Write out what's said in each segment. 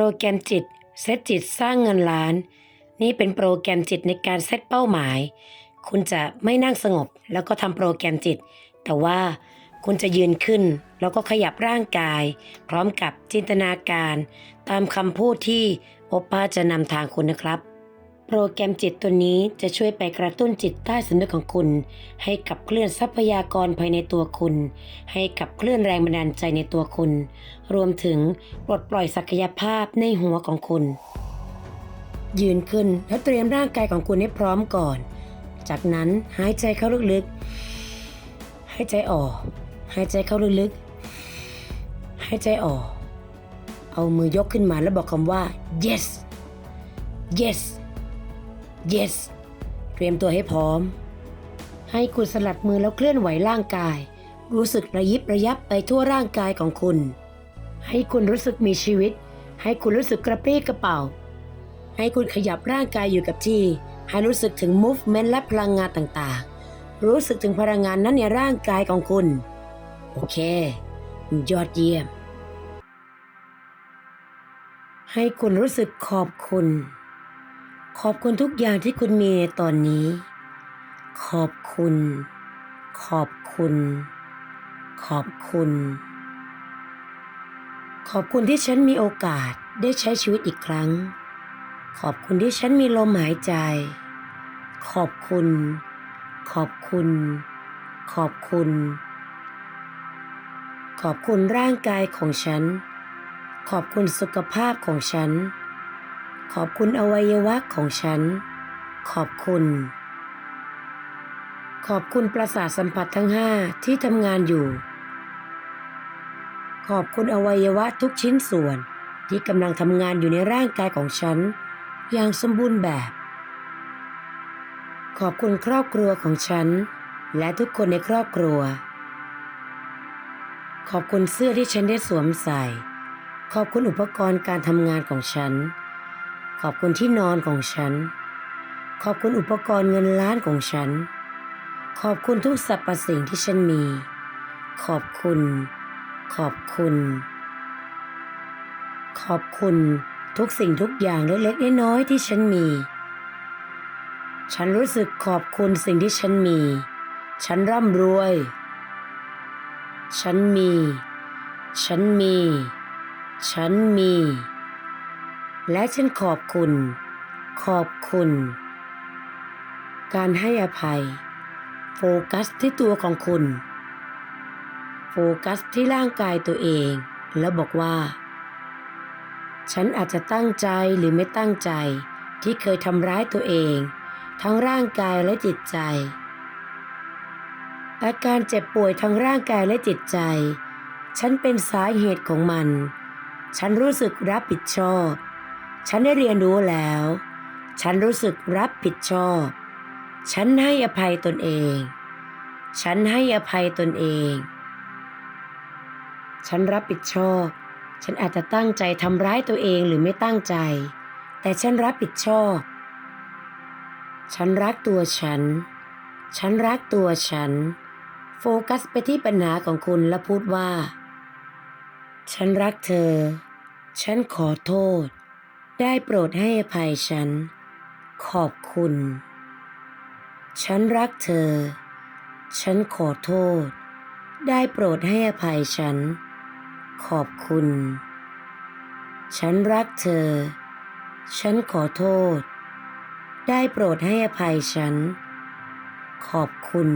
รแกรมจิตเซตจิตสร้างเงินล้าน นี่เป็นโปรแกรมจิตในการเซตเป้าหมาย คุณจะไม่นั่งสงบแล้วก็ทำโปรแกรมจิต แต่ว่าคุณจะยืนขึ้น แล้วก็ขยับร่างกาย พร้อมกับจินตนาการ ตามคำพูดที่โอป้าจะนำทางคุณนะครับ โปรแกรมจิตตัวนี้จะช่วยไปกระตุ้นจิตใต้สำนึกของคุณ ให้กับเคลื่อนทรัพยากรภายในตัวคุณ ให้กับเคลื่อนแรงบันดาลใจในตัวคุณ รวมถึงปลดปล่อยศักยภาพในหัวของคุณ ยืนขึ้นและเตรียมร่างกายของคุณให้พร้อมก่อน จากนั้นหายใจเข้าลึกๆหายใจออกหายใจเข้าลึกๆหายใจออก เอามือยกขึ้นมาแล้วบอกคำว่า yes yes yes เตรียมตัวให้พร้อม ให้คุณสลัดมือแล้วเคลื่อนไหวร่างกาย รู้สึกระยิบระยับไปทั่วร่างกายของคุณ ให้คุณรู้สึกมีชีวิต ให้คุณรู้สึกกระปรี้กระเป๋า ให้คุณขยับร่างกายอยู่กับที่ ให้รู้สึกถึง movement และพลังงานต่างๆ รู้สึกถึงพลังงานนั้นในร่างกายของคุณ โอเค ยอดเยี่ยม ให้คุณรู้สึกขอบคุณ ขอบคุณทุกอย่างที่คุณมีในตอนนี้ ขอบคุณ ขอบคุณ ขอบคุณ ขอบคุณที่ฉันมีโอกาสได้ใช้ชีวิตอีกครั้ง ขอบคุณที่ฉันมีลมหายใจ ขอบคุณ ขอบคุณ ขอบคุณ ขอบคุณร่างกายของฉัน ขอบคุณสุขภาพของฉัน ขอบคุณอวัยวะของฉัน ขอบคุณ ขอบคุณประสาทสัมผัสทั้งห้าที่ทำงานอยู่ ขอบคุณอวัยวะทุกชิ้นส่วนที่กำลังทำงานอยู่ในร่างกายของฉัน อย่างสมบูรณ์แบบ ขอบคุณครอบครัวของฉัน และทุกคนในครอบครัว ขอบคุณเสื้อที่ฉันได้สวมใส่ ขอบคุณอุปกรณ์การทำงานของฉัน ขอบคุณที่นอนของฉัน ขอบคุณอุปกรณ์เงินล้านของฉัน ขอบคุณทุกสรรพสิ่งที่ฉันมี ขอบคุณ ขอบคุณ ขอบคุณทุกสิ่งทุกอย่างเล็กๆน้อยๆที่ฉันมี ฉันรู้สึกขอบคุณสิ่งที่ฉันมี ฉันร่ำรวย ฉันมี ฉันมี ฉันมี และฉันขอบคุณ ขอบคุณ การให้อภัย โฟกัสที่ตัวของคุณ โฟกัสที่ร่างกายตัวเอง แล้วบอกว่า ฉันอาจจะตั้งใจหรือไม่ตั้งใจที่เคยทำร้ายตัวเอง ทั้งร่างกายและจิตใจ อาการเจ็บป่วยทั้งร่างกายและจิตใจ ฉันเป็นสาเหตุของมัน ฉันรู้สึกรับผิดชอบ ฉันได้เรียนรู้แล้ว ฉันรู้สึกรับผิดชอบ ฉันให้อภัยตนเอง ฉันให้อภัยตนเอง ฉันรับผิดชอบ ฉันอาจจะตั้งใจทำร้ายตัวเองหรือไม่ตั้งใจ แต่ฉันรับผิดชอบ ฉันรักตัวฉัน ฉันรักตัวฉัน โฟกัสไปที่ปัญหาของคุณและพูดว่า ฉันรักเธอ ฉันขอโทษ ได้โปรดให้อภัยฉัน ขอบคุณ ฉันรักเธอ ฉันขอโทษ ได้โปรดให้อภัยฉัน ขอบคุณ ฉันรักเธอ ฉันขอโทษ ได้โปรดให้อภัยฉัน ขอบคุณ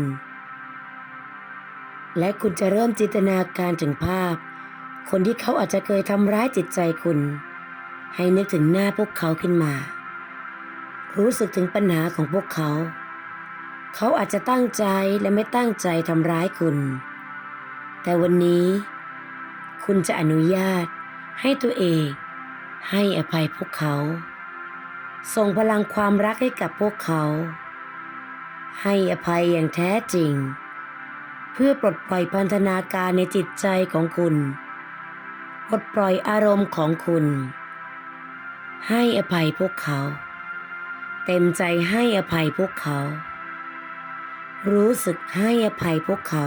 และคุณจะเริ่มจินตนาการถึงภาพ คนที่เขาอาจจะเคยทำร้ายจิตใจคุณ ให้นึกถึงหน้าพวกเขาขึ้นมา รู้สึกถึงปัญหาของพวกเขา เขาอาจจะตั้งใจและไม่ตั้งใจทำร้ายคุณ แต่วันนี้ คุณจะอนุญาตให้ตัวเอง ให้อภัยพวกเขา ส่งพลังความรักให้กับพวกเขา ให้อภัยอย่างแท้จริง เพื่อปลดปล่อยพันธนาการในจิตใจของคุณปลดปล่อยอารมณ์ของคุณ ให้อภัยพวกเขา เต็มใจให้อภัยพวกเขา รู้สึกให้อภัยพวกเขา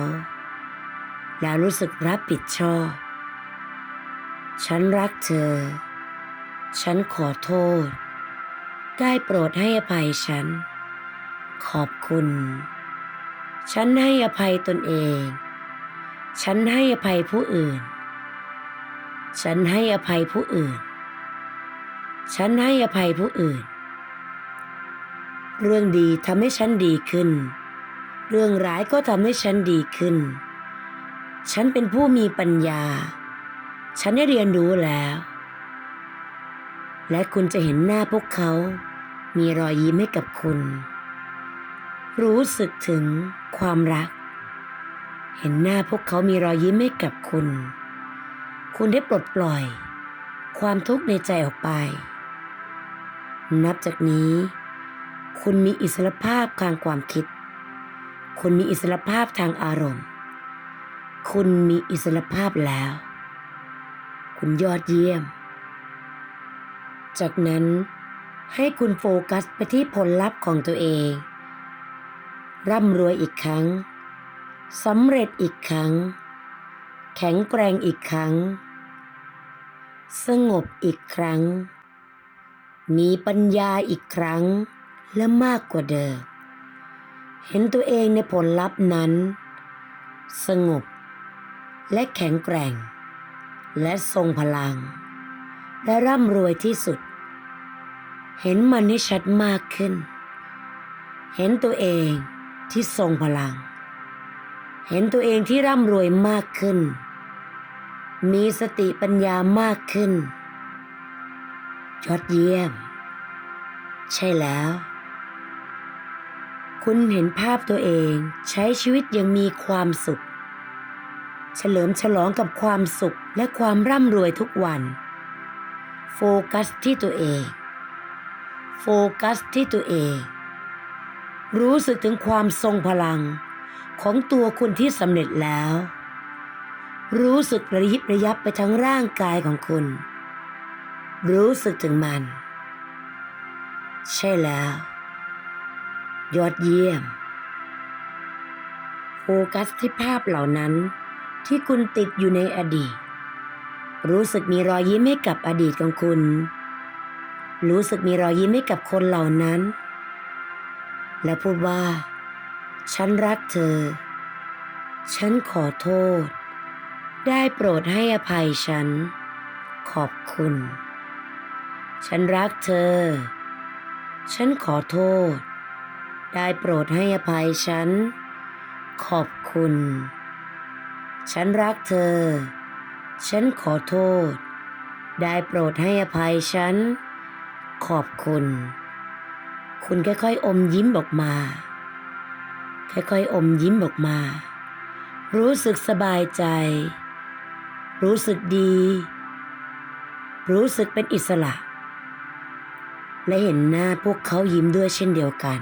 แล้วรู้สึกรับผิดชอบ ฉันรักเธอ ฉันขอโทษ ได้โปรดให้อภัยฉัน ขอบคุณ ฉันให้อภัยตนเอง ฉันให้อภัยผู้อื่น ฉันให้อภัยผู้อื่น ฉันให้อภัยผู้อื่น เรื่องดีทำให้ฉันดีขึ้น เรื่องร้ายก็ทำให้ฉันดีขึ้น ฉันเป็นผู้มีปัญญา ฉันได้เรียนรู้แล้ว และคุณจะเห็นหน้าพวกเขา มีรอยยิ้มให้กับคุณ รู้สึกถึงความรัก เห็นหน้าพวกเขามีรอยยิ้มให้กับคุณ คุณได้ปลดปล่อยความทุกข์ในใจออกไป นับจากนี้ คุณมีอิสรภาพทางความคิด คุณมีอิสรภาพทางอารมณ์ คุณมีอิสรภาพแล้ว คุณยอดเยี่ยม จากนั้นให้คุณโฟกัสไปที่ผลลัพธ์ของตัวเอง ร่ำรวยอีกครั้งสำเร็จอีกครั้ง แข็งแกร่งอีกครั้ง สงบอีกครั้ง มีปัญญาอีกครั้งและมากกว่าเดิม เห็นตัวเองในผลลัพธ์นั้น สงบ และแข็งแกร่ง และทรงพลัง และร่ำรวยที่สุด เห็นมันให้ชัดมากขึ้น เห็นตัวเองที่ทรงพลัง เห็นตัวเองที่ร่ำรวยมากขึ้น มีสติปัญญามากขึ้น ยอดเยี่ยม ใช่แล้ว คุณเห็นภาพตัวเองใช้ชีวิตยังมีความสุข เฉลิมฉลองกับความสุขและความร่ำรวยทุกวัน โฟกัสที่ตัวเอง โฟกัสที่ตัวเอง รู้สึกถึงความทรงพลังของตัวคุณที่สำเร็จแล้ว รู้สึกระยิบระยับไปทั้งร่างกายของคุณ รู้สึกถึงมัน ใช่แล้ว ยอดเยี่ยม โฟกัสที่ภาพเหล่านั้นที่คุณติดอยู่ในอดีต รู้สึกมีรอยยิ้มให้กับอดีตของคุณ รู้สึกมีรอยยิ้มให้กับคนเหล่านั้น และพูดว่า ฉันรักเธอ ฉันขอโทษ ได้โปรดให้อภัยฉัน ขอบคุณ ฉันรักเธอ ฉันขอโทษ ได้โปรดให้อภัยฉัน ขอบคุณ ฉันรักเธอ ฉันขอโทษ ได้โปรดให้อภัยฉัน ขอบคุณ คุณค่อยๆ อมยิ้มออกมา ค่อยๆ อมยิ้มออกมา รู้สึกสบายใจ รู้สึกดี รู้สึกเป็นอิสระ และเห็นหน้าพวกเขายิ้มด้วยเช่นเดียวกัน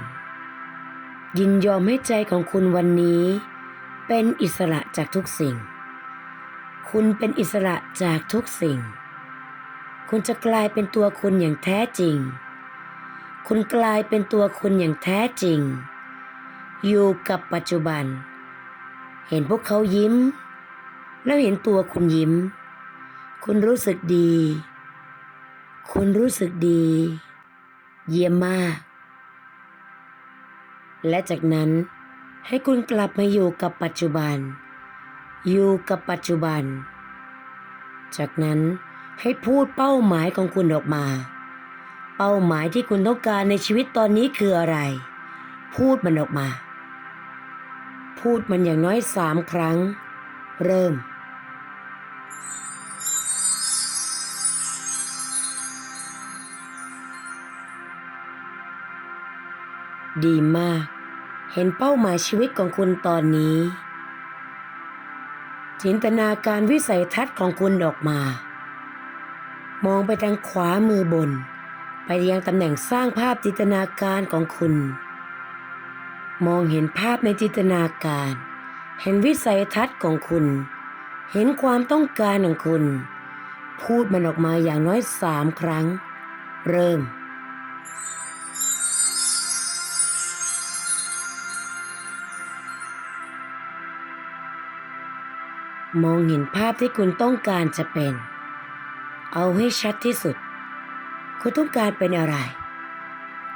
ยินยอมให้ใจของคุณวันนี้ เป็นอิสระจากทุกสิ่ง คุณเป็นอิสระจากทุกสิ่ง คุณจะกลายเป็นตัวคุณอย่างแท้จริง คุณกลายเป็นตัวคุณอย่างแท้จริง อยู่กับปัจจุบัน เห็นพวกเขายิ้ม แล้วเห็นตัวคุณยิ้ม คุณรู้สึกดี คุณรู้สึกดี เยี่ยมมาก และจากนั้นให้คุณกลับมาอยู่กับปัจจุบัน อยู่กับปัจจุบัน จากนั้นให้พูดเป้าหมายของคุณออกมา เป้าหมายที่คุณต้องการในชีวิตตอนนี้คืออะไร พูดมันออกมา พูดมันอย่างน้อยสามครั้ง เริ่ม ดีมาก เห็นเป้าหมายชีวิตของคุณตอนนี้ จินตนาการวิสัยทัศน์ของคุณออกมา มองไปทางขวามือบน ไปยังตำแหน่งสร้างภาพจินตนาการของคุณ มองเห็นภาพในจินตนาการ เห็นวิสัยทัศน์ของคุณ เห็นความต้องการของคุณ พูดมันออกมาอย่างน้อยสามครั้ง เริ่ม มองเห็นภาพที่คุณต้องการจะเป็น เอาให้ชัดที่สุด คุณต้องการเป็นอะไร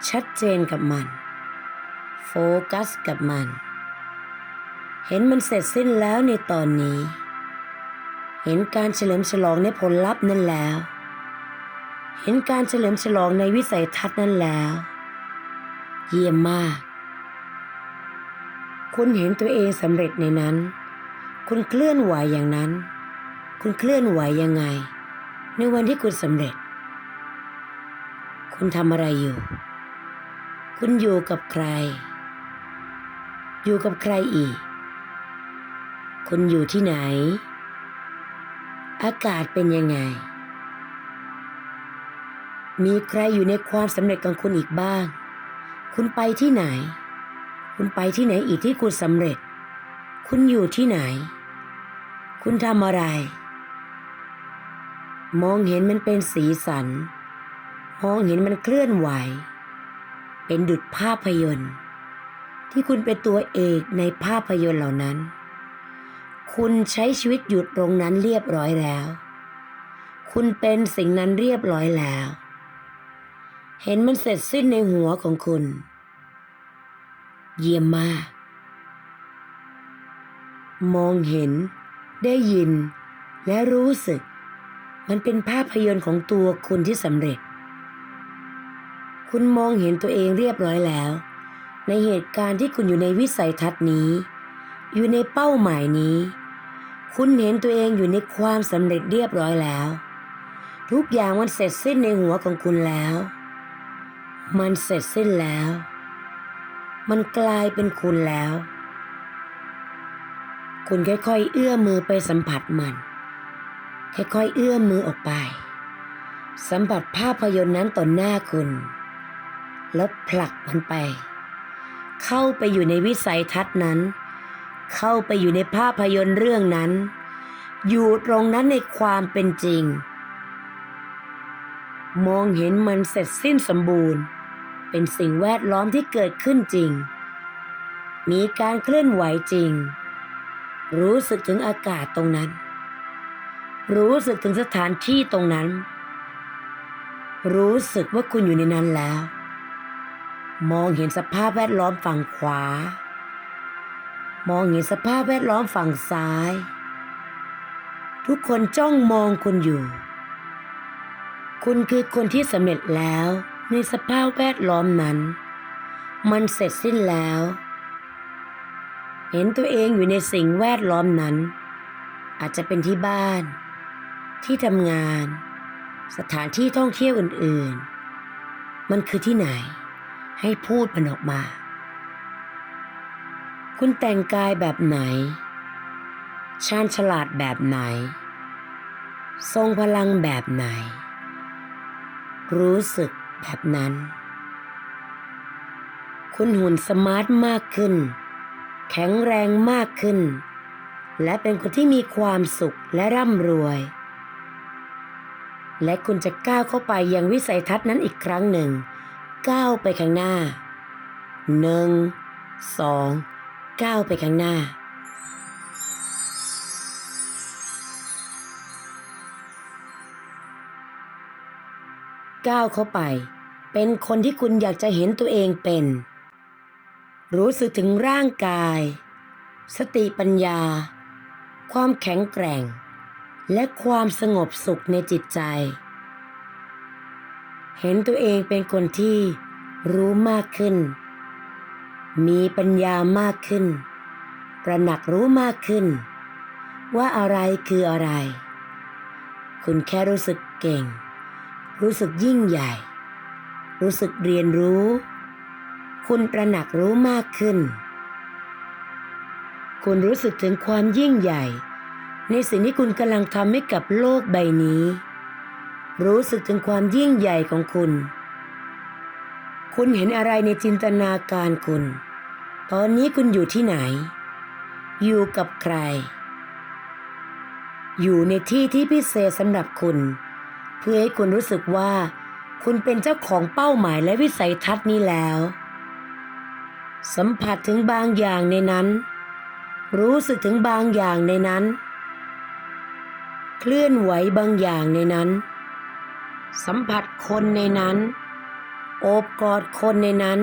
ชัดเจนกับมัน โฟกัสกับมัน เห็นมันเสร็จสิ้นแล้วในตอนนี้ เห็นการเฉลิมฉลองในผลลัพธ์นั่นแล้ว เห็นการเฉลิมฉลองในวิสัยทัศน์นั้นแล้ว เยี่ยมมาก คุณเห็นตัวเองสำเร็จในนั้น คุณเคลื่อนไหวอย่างนั้น คุณเคลื่อนไหวยังไง ในวันที่คุณสำเร็จ คุณทำอะไรอยู่ คุณอยู่กับใคร อยู่กับใครอีก คุณอยู่ที่ไหน อากาศเป็นยังไง มีใครอยู่ในความสำเร็จของคุณอีกบ้าง คุณไปที่ไหน คุณไปที่ไหนอีกที่คุณสำเร็จคุณอยู่ที่ไหน คุณทำอะไร มองเห็นมันเป็นสีสัน มองเห็นมันเคลื่อนไหว เป็นดุจภาพยนตร์ ที่คุณเป็นตัวเอกในภาพยนตร์เหล่านั้น คุณใช้ชีวิตหยุดตรงนั้นเรียบร้อยแล้ว คุณเป็นสิ่งนั้นเรียบร้อยแล้ว เห็นมันเสร็จสิ้นในหัวของคุณ เยี่ยมมาก มองเห็น ได้ยิน และรู้สึก มันเป็นภาพยนตร์ของตัวคุณที่สำเร็จ คุณมองเห็นตัวเองเรียบร้อยแล้ว ในเหตุการณ์ที่คุณอยู่ในวิสัยทัศน์นี้ อยู่ในเป้าหมายนี้ คุณเห็นตัวเองอยู่ในความสำเร็จเรียบร้อยแล้ว ทุกอย่างมันเสร็จสิ้นในหัวของคุณแล้ว มันเสร็จสิ้นแล้ว มันกลายเป็นคุณแล้ว คุณค่อยๆ เอื้อมมือไปสัมผัสมัน ค่อยๆ เอื้อมมือออกไป สัมผัสภาพยนตร์นั้นต่อหน้าคุณ แล้วผลักมันไป เข้าไปอยู่ในวิสัยทัศน์นั้น เข้าไปอยู่ในภาพยนตร์เรื่องนั้น อยู่ตรงนั้นในความเป็นจริง มองเห็นมันเสร็จสิ้นสมบูรณ์ เป็นสิ่งแวดล้อมที่เกิดขึ้นจริง มีการเคลื่อนไหวจริง รู้สึกถึงอากาศตรงนั้น รู้สึกถึงสถานที่ตรงนั้น รู้สึกว่าคุณอยู่ในนั้นแล้ว มองเห็นสภาพแวดล้อมฝั่งขวา มองเห็นสภาพแวดล้อมฝั่งซ้าย ทุกคนจ้องมองคุณอยู่ คุณคือคนที่สำเร็จแล้วในสภาพแวดล้อมนั้น มันเสร็จสิ้นแล้ว เห็นตัวเองอยู่ในสิ่งแวดล้อมนั้น อาจจะเป็นที่บ้าน ที่ทำงาน สถานที่ท่องเที่ยวอื่น ๆ มันคือที่ไหน ให้พูดมันออกมา คุณแต่งกายแบบไหน ชาญฉลาดแบบไหน ทรงพลังแบบไหน รู้สึกแบบนั้น คุณหุ่นสมาร์ทมากขึ้น แข็งแรงมากขึ้น และเป็นคนที่มีความสุขและร่ำรวย และคุณจะก้าวเข้าไปยังวิสัยทัศน์นั้นอีกครั้งหนึ่ง ก้าวไปข้างหน้าหนึ่งสองก้าวไปข้างหน้าก้าวเข้าไป เป็นคนที่คุณอยากจะเห็นตัวเองเป็น รู้สึกถึงร่างกาย สติปัญญา ความแข็งแกร่ง และความสงบสุขในจิตใจ เห็นตัวเองเป็นคนที่รู้มากขึ้น มีปัญญามากขึ้นตระหนักรู้มากขึ้น ว่าอะไรคืออะไร คุณแค่รู้สึกเก่ง รู้สึกยิ่งใหญ่ รู้สึกเรียนรู้ คุณตระหนักรู้มากขึ้น คุณรู้สึกถึงความยิ่งใหญ่ ในสิ่งที่คุณกำลังทำให้กับโลกใบนี้ รู้สึกถึงความยิ่งใหญ่ของคุณ คุณเห็นอะไรในจินตนาการคุณ ตอนนี้คุณอยู่ที่ไหน อยู่กับใคร อยู่ในที่ที่พิเศษสำหรับคุณ เพื่อให้คุณรู้สึกว่าคุณเป็นเจ้าของเป้าหมายและวิสัยทัศน์นี้แล้ว สัมผัสถึงบางอย่างในนั้น รู้สึกถึงบางอย่างในนั้น เคลื่อนไหวบางอย่างในนั้น สัมผัสคนในนั้น โอบกอดคนในนั้น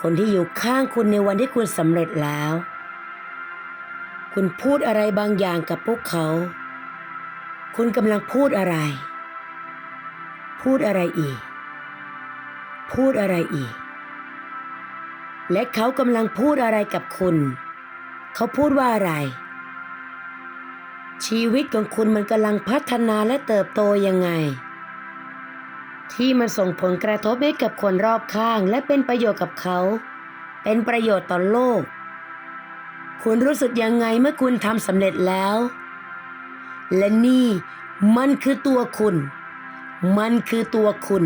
คนที่อยู่ข้างคุณในวันที่คุณสำเร็จแล้ว คุณพูดอะไรบางอย่างกับพวกเขา คุณกำลังพูดอะไร พูดอะไรอีก พูดอะไรอีก และเขากำลังพูดอะไรกับคุณ เขาพูดว่าอะไร ชีวิตของคุณมันกำลังพัฒนาและเติบโตยังไง ที่มันส่งผลกระทบให้กับคนรอบข้างและเป็นประโยชน์กับเขา เป็นประโยชน์ต่อโลก คุณรู้สึกยังไงเมื่อคุณทำสำเร็จแล้ว และนี่มันคือตัวคุณ มันคือตัวคุณ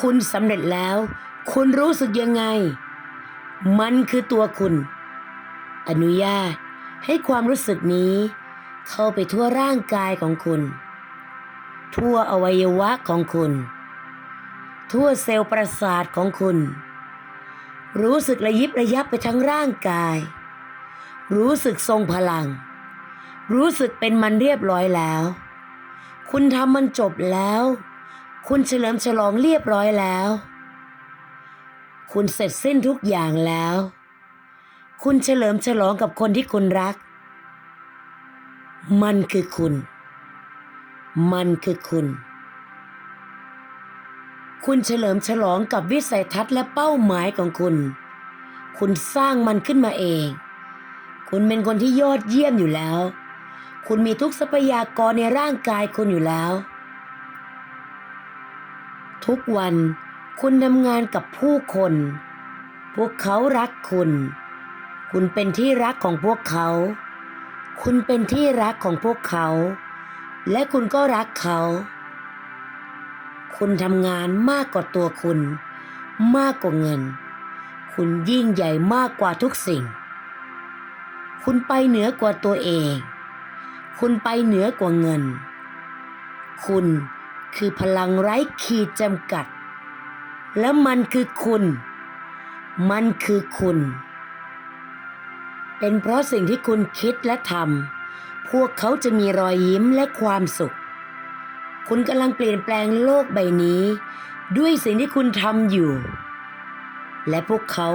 คุณสำเร็จแล้ว คุณรู้สึกยังไง มันคือตัวคุณ อนุญาตให้ความรู้สึกนี้ เข้าไปทั่วร่างกายของคุณ ทั่วอวัยวะของคุณ ทั่วเซลล์ประสาทของคุณ รู้สึกระยิบระยับไปทั้งร่างกาย รู้สึกทรงพลัง รู้สึกเป็นมันเรียบร้อยแล้ว คุณทำมันจบแล้ว คุณเฉลิมฉลองเรียบร้อยแล้ว คุณเสร็จสิ้นทุกอย่างแล้ว คุณเฉลิมฉลองกับคนที่คุณรัก มันคือคุณ มันคือคุณ คุณเฉลิมฉลองกับวิสัยทัศน์และเป้าหมายของคุณ คุณสร้างมันขึ้นมาเอง คุณเป็นคนที่ยอดเยี่ยมอยู่แล้ว คุณมีทุกทรัพยากรในร่างกายคุณอยู่แล้ว ทุกวัน คุณทำงานกับผู้คน พวกเขารักคุณ คุณเป็นที่รักของพวกเขา คุณเป็นที่รักของพวกเขา และคุณก็รักเขา คุณทำงานมากกว่าตัวคุณ มากกว่าเงิน คุณยิ่งใหญ่มากกว่าทุกสิ่ง คุณไปเหนือกว่าตัวเอง คุณไปเหนือกว่าเงิน คุณคือพลังไร้ขีดจำกัด และมันคือคุณ มันคือคุณ เป็นเพราะสิ่งที่คุณคิดและทำพวกเขาจะมีรอยยิ้มและความสุข คุณกำลังเปลี่ยนแปลงโลกใบนี้ ด้วยสิ่งที่คุณทำอยู่ และพวกเขา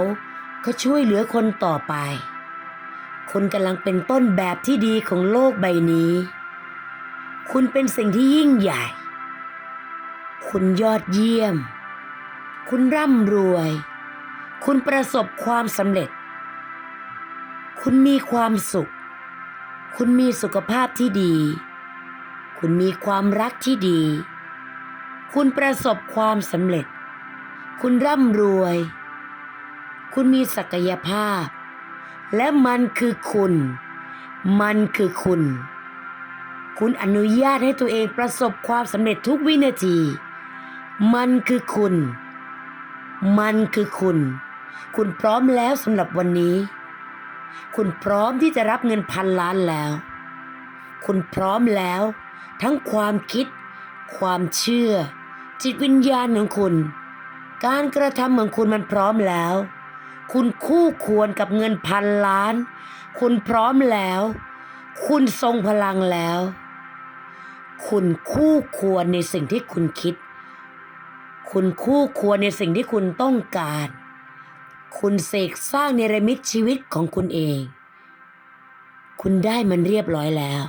ก็ช่วยเหลือคนต่อไป คุณกำลังเป็นต้นแบบที่ดีของโลกใบนี้ คุณเป็นสิ่งที่ยิ่งใหญ่ คุณยอดเยี่ยม คุณร่ำรวย คุณประสบความสำเร็จ คุณมีความสุข คุณมีสุขภาพที่ดี คุณมีความรักที่ดี คุณประสบความสำเร็จ คุณร่ำรวย คุณมีศักยภาพ และมันคือคุณ มันคือคุณ คุณอนุญาตให้ตัวเองประสบความสำเร็จทุกวินาที มันคือคุณ มันคือคุณ คุณพร้อมแล้วสำหรับวันนี้ คุณพร้อมที่จะรับเงินพันล้านแล้ว คุณพร้อมแล้ว ทั้งความคิด ความเชื่อ จิตวิญญาณของคุณ การกระทำของคุณมันพร้อมแล้ว คุณคู่ควรกับเงินพันล้าน คุณพร้อมแล้ว คุณทรงพลังแล้ว คุณคู่ควรในสิ่งที่คุณคิด คุณคู่ควรในสิ่งที่คุณต้องการ คุณเสกสร้างเนรมิตชีวิตของคุณเอง คุณได้มันเรียบร้อยแล้ว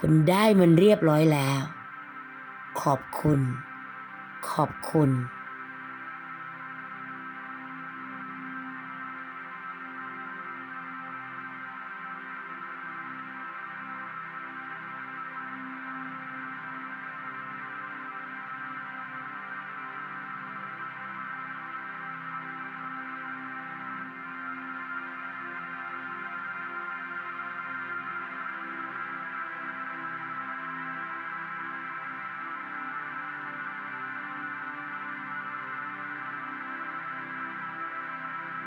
คุณได้มันเรียบร้อยแล้ว ขอบคุณ ขอบคุณ